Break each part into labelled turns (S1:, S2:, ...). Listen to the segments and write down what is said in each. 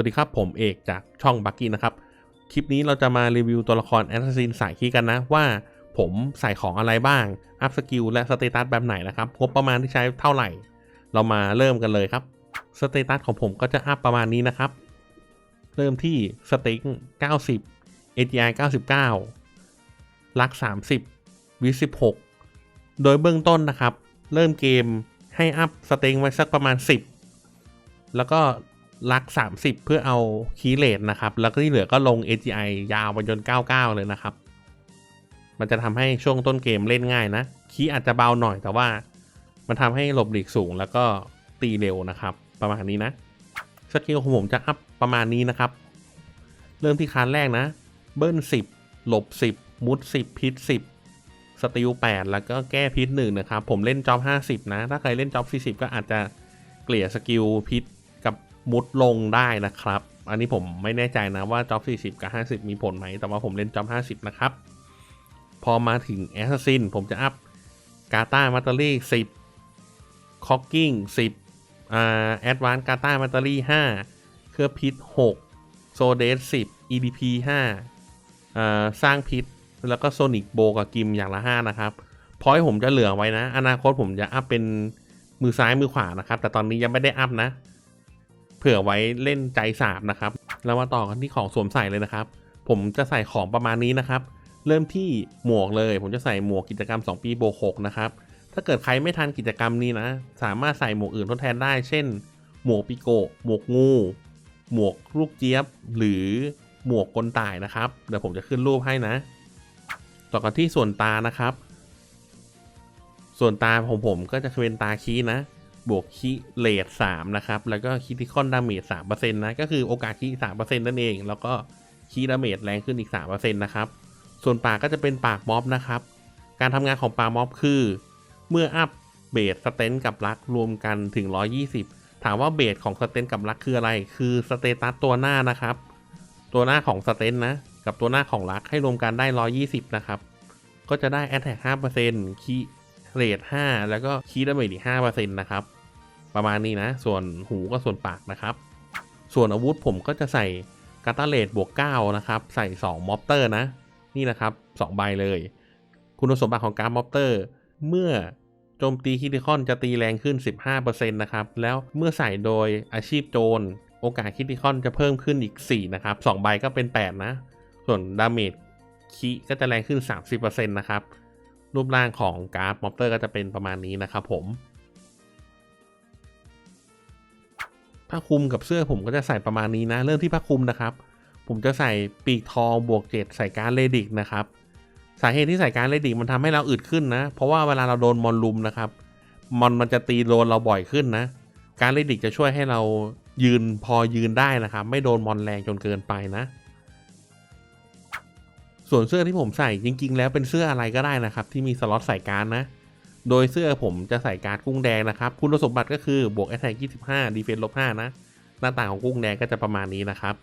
S1: วัสดีครับ ผมเอกจากช่องบักกี้นะครับ คลิปนี้เราจะมารีวิวตัวละครแอสซัสซินสายคีย์กันนะ ว่าผมใส่ของอะไรบ้าง อัพสกิลและสเตตัสแบบไหนนะครับ งบประมาณที่ใช้เท่าไหร่ เรามาเริ่มกันเลยครับ สเตตัสของผมก็จะอัพประมาณนี้นะครับ เริ่มที่สเต็ง90 ATI 99 ลัก 30 วิ16 โดยเบื้องต้นนะครับ เริ่มเกมให้อัพสเต็งไว้สักประมาณ 10 แล้วก็ ลัก 30 เพื่อเอาคีย์เลทนะครับ แล้วก็ที่เหลือก็ลง AGI ยาวไปจน 99 เลยนะครับ มันจะทำให้ช่วงต้นเกมเล่นง่ายนะ คีย์อาจจะเบาหน่อยแต่ว่า มันทำให้หลบหลีกสูงแล้วก็ตีเร็วนะครับ ประมาณนี้นะสกิลของผมจะอัพประมาณนี้นะครับ เริ่มที่คานแรกนะ เบิ้ล 10 หลบ 10 มุด 10 พิษ 10 สติล 8 แล้วก็แก้พิษ1นะครับ ผมเล่นจ็อบ 50 นะ ถ้าใครเล่นจ็อบ 40 ก็อาจจะเกลี่ยสกิลพิษ มุดลงได้นะครับ อันนี้ผมไม่แน่ใจนะว่าจ็อบ 40 กับ 50 มีผลไหม แต่ว่าผมเล่นจ็อบ 50 นะครับ พอมาถึงแอสซัสซินผมจะอัพกาตามัตเตอรี่ 10คอกกิ้ง 10อ่าแอดวานซ์กาตามัตเตอรี่ 5 เครือพิษ 6 โซเดส 10 EDP 5อ่าสร้างพิษ แล้วก็โซนิกโบกับกิมอย่างละ 5 นะครับ พอยผมจะเหลือไว้นะ อนาคตผมจะอัพเป็นมือซ้ายมือขวานะครับ แต่ตอนนี้ยังไม่ได้อัพนะ เผื่อไว้เล่นใจสาบนะครับแล้วมาต่อกันที่ของสวมใส่เลยนะครับ ผมจะใส่ของประมาณนี้นะครับ เริ่มที่หมวกเลย ผมจะใส่หมวกกิจกรรม 2 ปีโบก6นะครับถ้าเกิดใครไม่ทันกิจกรรมนี้นะ สามารถใส่หมวกอื่นทดแทนได้ เช่น หมวกปิโกหมวกงู หมวกลูกเจี๊ยบ หรือหมวกกลต่ายนะครับ เดี๋ยวผมจะขึ้นรูปให้นะ ต่อกันที่ส่วนตานะครับ ส่วนตาของผมก็จะเป็นตาคีนะ บวกคีเลท3นะครับ แล้วก็คิติคอนดาเมจ3%นต์นะ ก็คือโอกาสคี3%นั่นเอง แล้วก็คีดาเมจแรงขึ้นอีก3%นต์นะครับ ส่วนปากก็จะเป็นปากม็อบนะครับ การทำงานของปากม็อบคือ เมื่ออัพเบสสเตนกับลักรวมกันถึง120ถามว่าเบสของสเตนกับลักคืออะไร คือสเตตัสตัวหน้านะครับ ตัวหน้าของสเตนนะ กับตัวหน้าของลักให้รวมกันได้120นะครับ ก็จะได้ Attack 5%คีเรท5แล้วก็คีดาเมจอีก5%นะครับ ประมาณนี้นะ ส่วนหูก็ส่วนปากนะครับ ส่วนอาวุธผมก็จะใส่กาตาเลตบวก9นะครับ ใส่ 2มอปเตอร์นะ นี่นะครับ2ใบเลย คุณสมบัติของการมอปเตอร์ เมื่อโจมตีคิติคอนจะตีแรงขึ้น 15%นะครับ แล้วเมื่อใส่โดยอาชีพโจร โอกาสคิติคอนจะเพิ่มขึ้นอีก 4 นะครับ 2 ใบก็เป็น 8 นะ ส่วนดาเมจคิก็จะแรงขึ้น 30%นะครับ รูปร่างของการ์ดมอปเตอร์ก็จะเป็นประมาณนี้นะครับผม ผ้าคลุมกับเสื้อผมก็จะใส่ประมาณนี้นะ เรื่องที่ผ้าคลุมนะครับ ผมจะใส่ปีกทองบวกเจ็ดใส่การเลดิกนะครับ สาเหตุที่ใส่การเลดิกมันทำให้เราอึดขึ้นนะ เพราะว่าเวลาเราโดนมอนลุมนะครับมอนมันจะตีโดนเราบ่อยขึ้นนะ การเลดิกจะช่วยให้เรายืนพอยืนได้นะครับ ไม่โดนมอนแรงจนเกินไปนะ ส่วนเสื้อที่ผมใส่จริง ๆ แล้วเป็นเสื้ออะไรก็ได้นะครับ ที่มีสล็อตใส่การนะ โดยเสื้อผมจะใส่การ์ดกุ้งแดงนะครับ คุณสมบัติก็คือบวก Attack 25 Defense ลบ5นะ หน้าต่างของกุ้งแดงก็จะประมาณนี้นะครับ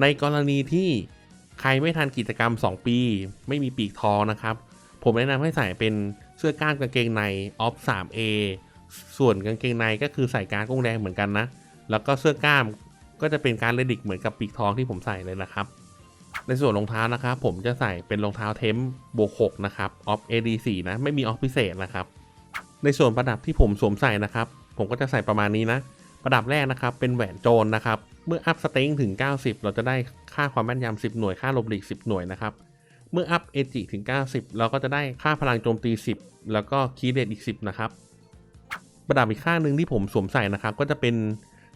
S1: ในกรณีที่ใครไม่ทันกิจกรรม 2 ปี ไม่มีปีกทองนะครับ ผมแนะนำให้ใส่เป็นเสื้อกล้ามกางเกงในออฟ 3A ส่วนกางเกงในก็คือใส่การ์ดกุ้งแดงเหมือนกันนะ แล้วก็เสื้อกล้ามก็จะเป็นการเลดิกเหมือนกับปีกทองที่ผมใส่เลยนะครับ ในส่วนรองเท้านะครับ ผมจะใส่เป็นรองเท้าเทมบวก6นะครับออฟ AD4 นะ ไม่มีออฟพิเศษนะครับ ในส่วนประดับที่ผมสวมใส่นะครับ ผมก็จะใส่ประมาณนี้นะ ประดับแรกนะครับ เป็นแหวนโจรนะครับ เมื่ออัพสเต็งถึง 90 เราจะได้ค่าความแม่นยำ10 หน่วย ค่าลบหลีก 10 หน่วยนะครับ เมื่ออัพเอจิถึง 90 เราก็จะได้ค่าพลังโจมตี 10 แล้วก็คีย์เดตอีก 10 นะครับ ประดับอีกข้างหนึ่งที่ผมสวมใส่นะครับ ก็จะเป็น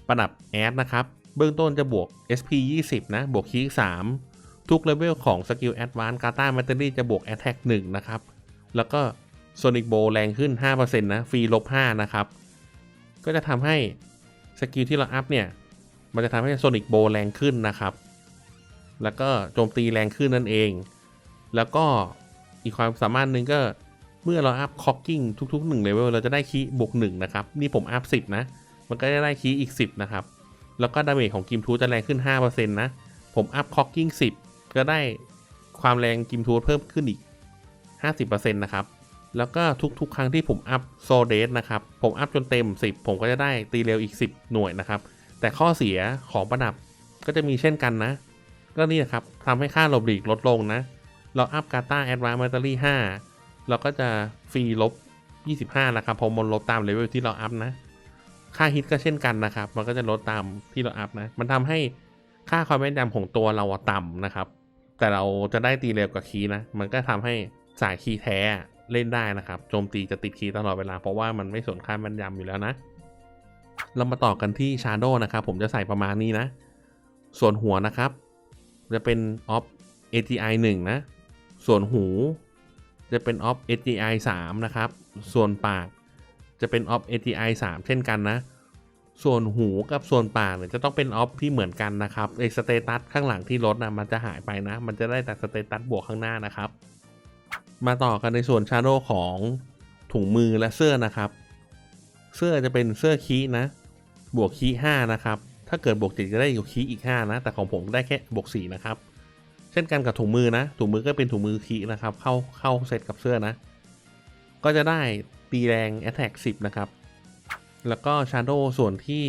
S1: ประดับแอดนะครับ เบื้องต้นจะบวก SP 20 นะ บวกคีย์3 ทุกเลเวลของสกิลแอดวานซ์กาตาแมตเตอรี่จะบวก Attack 1นะครับ แล้วก็โซนิกโบแรงขึ้น 5%นะ ฟรีลบ 5 นะครับ ก็จะทำให้สกิลที่เราอัพเนี่ย มันจะทำให้โซนิกโบแรงขึ้นนะครับ แล้วก็โจมตีแรงขึ้นนั่นเอง แล้วก็อีกความสามารถหนึ่งก็เมื่อเราอัพคอกกิ้งทุกๆ1เลเวลเราจะได้คีบวก1นะครับ นี่ผมอัพ10 นะ มันก็จะได้คีอีก 10 นะครับ แล้วก็ดาเมจของกิมทูจะแรงขึ้น 5%นะ ผมอัพคอกกิ้ง10 ก็ได้ความแรงกิมทูเพิ่มขึ้นอีก 50%นะครับ แล้วก็ทุกๆ ครั้งที่ผมอัพโซเดสนะครับ ผมอัพจนเต็ม 10 ผมก็จะได้ตีเร็วอีก 10 หน่วยนะครับ แต่ข้อเสียของประดับก็จะมีเช่นกันนะ ก็นี่นะครับทำให้ค่าลบหลีกลดลงนะ เราอัพกาตาแอดวานซ์แบตเตอรี่5เราก็จะฟรีลบ 25 นะครับพอมันลบตามเลเวลที่เราอัพนะ ค่าฮิตก็เช่นกันนะครับ มันก็จะลดตามที่เราอัพนะ มันทำให้ค่าความแม่นยำของตัวเราต่ำนะครับ แต่เราจะได้ตีเร็วกว่าคีย์นะ มันก็ทำให้สายคีย์แท้เล่นได้นะครับ โจมตีจะติดคีย์ตลอดเวลา เพราะว่ามันไม่สนค่าแม่นยำอยู่แล้วนะ เรามาต่อกันที่ Shadow นะครับ ผมจะใส่ประมาณนี้นะ ส่วนหัวนะครับ จะเป็น off ATI 1 นะ ส่วนหูจะเป็น off ATI 3 นะครับ ส่วนปากจะเป็น off ATI 3 เช่นกันนะ ส่วนหูกับส่วนปากเนี่ยจะต้องเป็น off ที่เหมือนกันนะครับไอสเตตัสข้างหลังที่ลดนะมันจะหายไปนะ มันจะได้แต่สเตตัสบวกข้างหน้านะครับ มาต่อกันในส่วน Shadow ของถุงมือและเสื้อนะครับ เสื้อจะเป็นเสื้อคีนะ บวกคีห้านะครับ ถ้าเกิดบวกเจ็ดจะได้อยู่คีอีกห้านะ แต่ของผมได้แค่บวกสี่นะครับ เช่นกันกับถุงมือนะ ถุงมือก็เป็นถุงมือคีนะครับ เข้าเข้าเซตกับเสื้อนะ ก็จะได้ตีแรง Attack 10นะครับ แล้วก็ Shadow ส่วนที่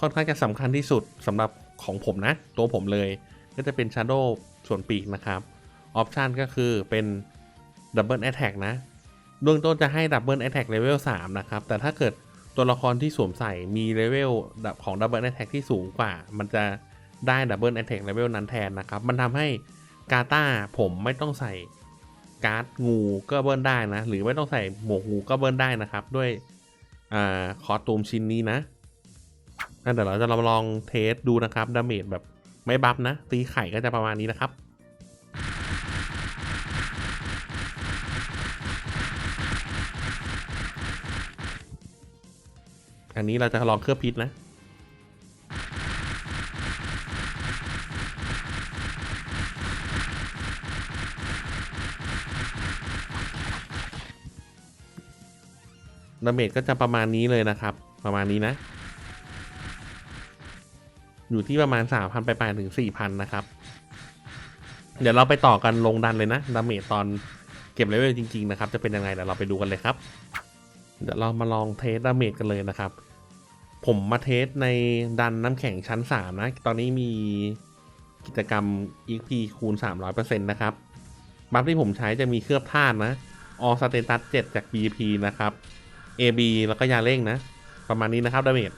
S1: ค่อนข้างจะสำคัญที่สุดสำหรับของผมนะ ตัวผมเลย ก็จะเป็น Shadow ส่วนปีกนะครับออปชันก็คือเป็น Double Attack นะเบื้องต้นจะให้ Double Attack Level 3 นะครับ แต่ถ้าเกิดตัวละครที่สวมใส่มีเลเวลของ Double Attack ที่สูงกว่า มันจะได้ Double Attack Level นั้นแทนนะครับ มันทำให้กาตาผมไม่ต้องใส่การ์ดงูก็เบิ้ลได้นะ หรือไม่ต้องใส่หมวกงูก็เบิ้ลได้นะครับ ด้วย อ่าคอสตูมชิ้นนี้นะนั่นเดี๋ยวเราจะลองเทสดูนะครับดาเมจแบบไม่บัฟนะ ตีไข่ก็จะประมาณนี้นะครับอันนี้เราจะลองเคลื่องพิษนะ ดาเมจก็จะประมาณนี้เลยนะครับ ประมาณนี้นะ อยู่ที่ประมาณ 3,000 ไปๆถึง 4,000 นะครับ เดี๋ยวเราไปต่อกันลงดันเลยนะดาเมจตอนเก็บเลเวลจริง ๆ นะครับ จะเป็นยังไงเดี๋ยวเราไปดูกันเลยครับ เดี๋ยวเรามาลองเทสดาเมจกันเลยนะครับ ผมมาเทสในดันน้ำแข็งชั้น 3 นะ ตอนนี้มีกิจกรรม EXP คูณ 300%นะครับ บัฟที่ผมใช้จะมีเคลือบธาตุนะ All Status 7จาก BP นะครับ AB แล้วก็ยาเร่งนะ ประมาณนี้นะครับดาเมจ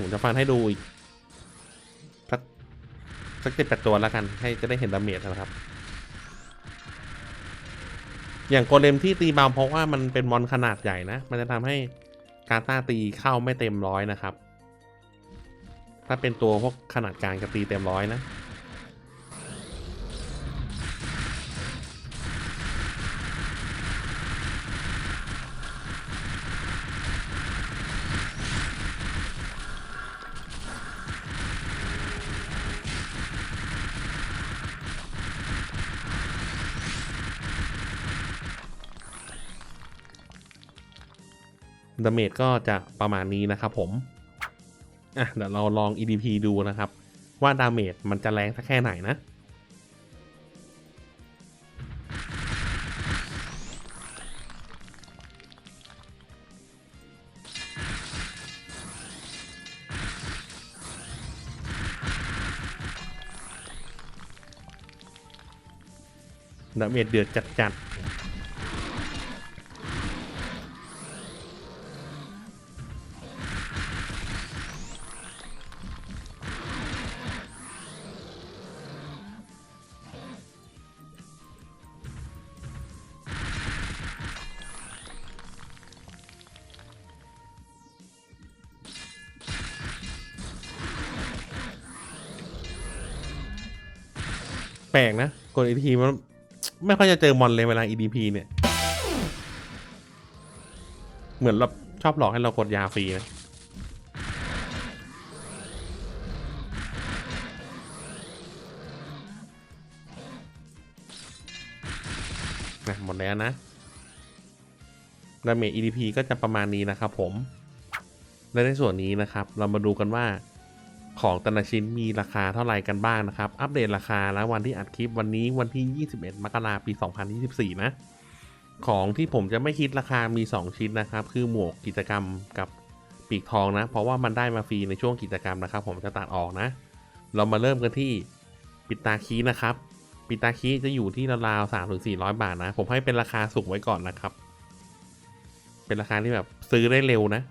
S1: ผมจะฟันให้ดูอีกสักสักเจ็ดแปดตัวแล้วกัน ให้จะได้เห็นดาเมจนะครับ อย่างโกเลมที่ตีเบาเพราะว่ามันเป็นมอนขนาดใหญ่นะ มันจะทำให้การต้าตีเข้าไม่เต็มร้อยนะครับ ถ้าเป็นตัวพวกขนาดกลางจะตีเต็มร้อยนะ ดาเมจก็จะประมาณนี้นะครับผมอะเดี๋ยวเราลอง EDP ดูนะครับ ว่าดาเมจมันจะแรงสักแค่ไหนนะดาเมจเดือดจัดๆ ปลกนะกด EDP มันไม่ค่อยจะเจอมอนเลยเวลา EDP เนี่ย เหมือนเราชอบหลอกให้เรากดยาฟรีนะนะหมดแล้วนะดาเมจ EDP ก็จะประมาณนี้นะครับผม และในส่วนนี้นะครับ เรามาดูกันว่า ของแต่ละชิ้นมีราคาเท่าไหร่กันบ้างนะครับ อัปเดตราคาแล้ววันที่อัดคลิปวันนี้วันที่ 21 มกราปี 2024 นะ ของที่ผมจะไม่คิดราคามี 2 ชิ้นนะครับ คือหมวกกิจกรรมกับปีกทองนะ เพราะว่ามันได้มาฟรีในช่วงกิจกรรมนะครับ ผมจะตัดออกนะ เรามาเริ่มกันที่ปิดตาคีนะครับ ปิดตาคีจะอยู่ที่ราวๆสามถึงสี่ร้อยบาทนะ ผมให้เป็นราคาสูงไว้ก่อนนะครับ เป็นราคาที่แบบซื้อได้เร็วนะ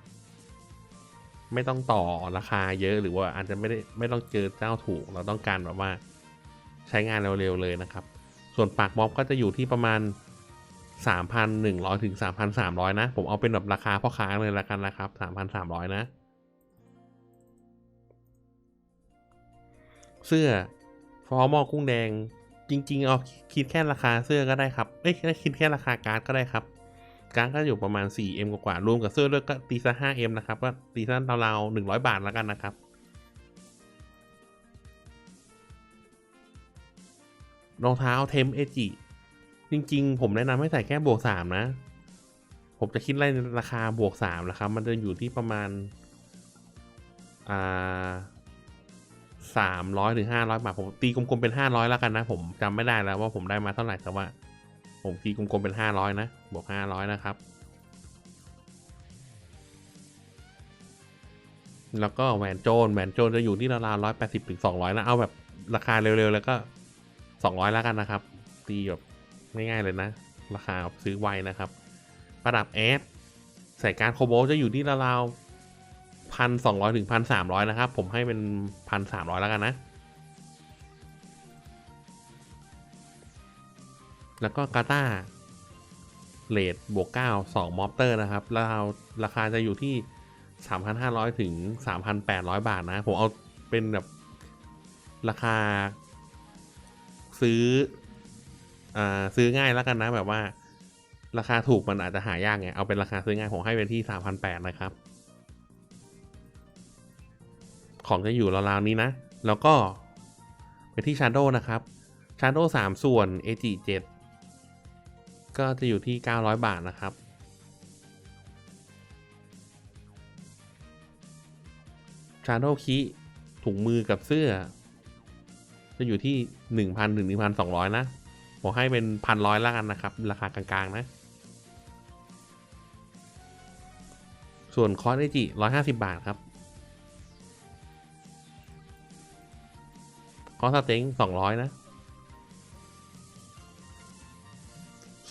S1: ไม่ต้องต่อราคาเยอะหรือว่าอาจจะไม่ได้ไม่ต้องเจอเจ้าถูก เราต้องการแบบว่าใช้งานเร็วๆเลยนะครับ ส่วนปากม็อบก็จะอยู่ที่ประมาณ 3,100 ถึง 3,300 นะ ผมเอาเป็นแบบราคาพ่อค้าเลยละกันนะครับ 3,300 นะ เสื้อฟอร์มอกุ้งแดงจริง ๆ เอาคิดแค่ราคาเสื้อก็ได้ครับ เอ้ยคิดแค่ราคาการ์ดก็ได้ครับ การก็อยู่ประมาณ 4M กว่าๆรวมกับเสื้อด้วยก็ตีซะ 5M นะครับ ก็ตีซะราวๆ100 บาทแล้วกันนะครับ รองเท้าเทมเอจิ จริงๆ ผมแนะนำให้ใส่แค่บวกสามนะ ผมจะคิดไล่ในราคาบวกสามนะครับ มันจะอยู่ที่ประมาณ อ่าสามร้อยถึงห้าร้อยบาท ผมตีกลมๆเป็นห้าร้อยแล้วกันนะ ผมจำไม่ได้แล้วว่าผมได้มาเท่าไหร่แต่ว่า ผมตีกลมๆเป็นห้าร้อยนะ บวกห้าร้อยนะครับ แล้วก็แหวนโจนแหวนโจนจะอยู่ที่ราวๆร้อยแปดสิบถึงสองร้อยนะ เอาแบบราคาเร็วๆ แล้วก็สองร้อยแล้วกันนะครับ ตีแบบง่ายๆเลยนะ ราคาซื้อไวนะครับ ประดับแอดใส่การโคโบจะอยู่ที่ราวๆพันสองร้อยถึงพันสามร้อยนะครับ ผมให้เป็นพันสามร้อยแล้วกันนะ แล้วก็กาตาเลดบวกเก้าสองมอปเตอร์นะครับแล้วราคาจะอยู่ที่สามพันห้าร้อยถึงสามพันแปดร้อยบาทนะ ผมเอาเป็นแบบราคา ซื้ออ่าซื้อง่ายแล้วกันนะ แบบว่า ราคาถูกมันอาจจะหายากไง เอาเป็นราคาซื้อง่าย ผมให้เป็นที่สามพันแปดนะครับ ของจะอยู่ราวๆนี้นะ แล้วก็ไปที่ Shadow นะครับ Shadow 3 ส่วน AG 7 ก็จะอยู่ที่ 900 บาทนะครับ Shadow คีถุงมือกับเสื้อ จะอยู่ที่ 1,000ถึง1,200 นะผมให้เป็นพันร้อยล้วกันนะครับ ราคากลาง ๆ นะ ส่วนคอร์สเอจิร้อยห้าสิบบาทครับ คอร์สสเต็งสองร้อยนะ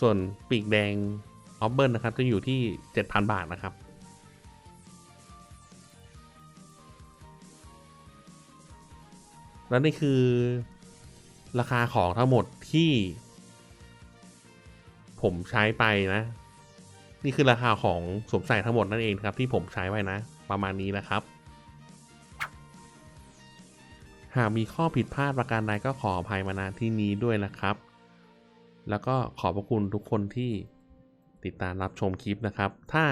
S1: ส่วนปีกแดงออฟเบิลนะครับจะอยู่ที่เจ็ดพันบาทนะครับ และนี่คือราคาของทั้งหมดที่ ผมใช้ไปนะ นี่คือราคาของสวมใส่ทั้งหมดนั่นเองครับ ที่ผมใช้ไว้นะ ประมาณนี้นะครับ หากมีข้อผิดพลาดประการใดก็ขออภัยมาณที่นี้ด้วยนะครับ แล้วก็ขอบพระคุณทุกคนที่ติดตามรับชมคลิปนะครับ ถ้า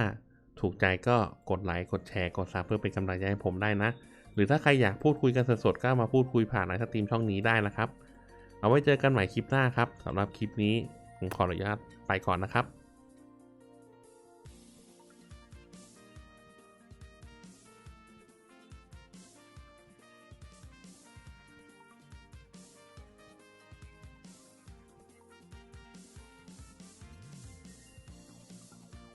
S1: ถูกใจก็กดไลค์ กดแชร์ กดซับเพื่อเป็นกำลังใจให้ผมได้นะ หรือถ้าใครอยากพูดคุยกันสดๆ ก็มาพูดคุยผ่านในสตรีมช่องนี้ได้นะครับ เอาไว้เจอกันใหม่คลิปหน้าครับสำหรับคลิปนี้ผมขออนุญาตไปก่อนนะครับ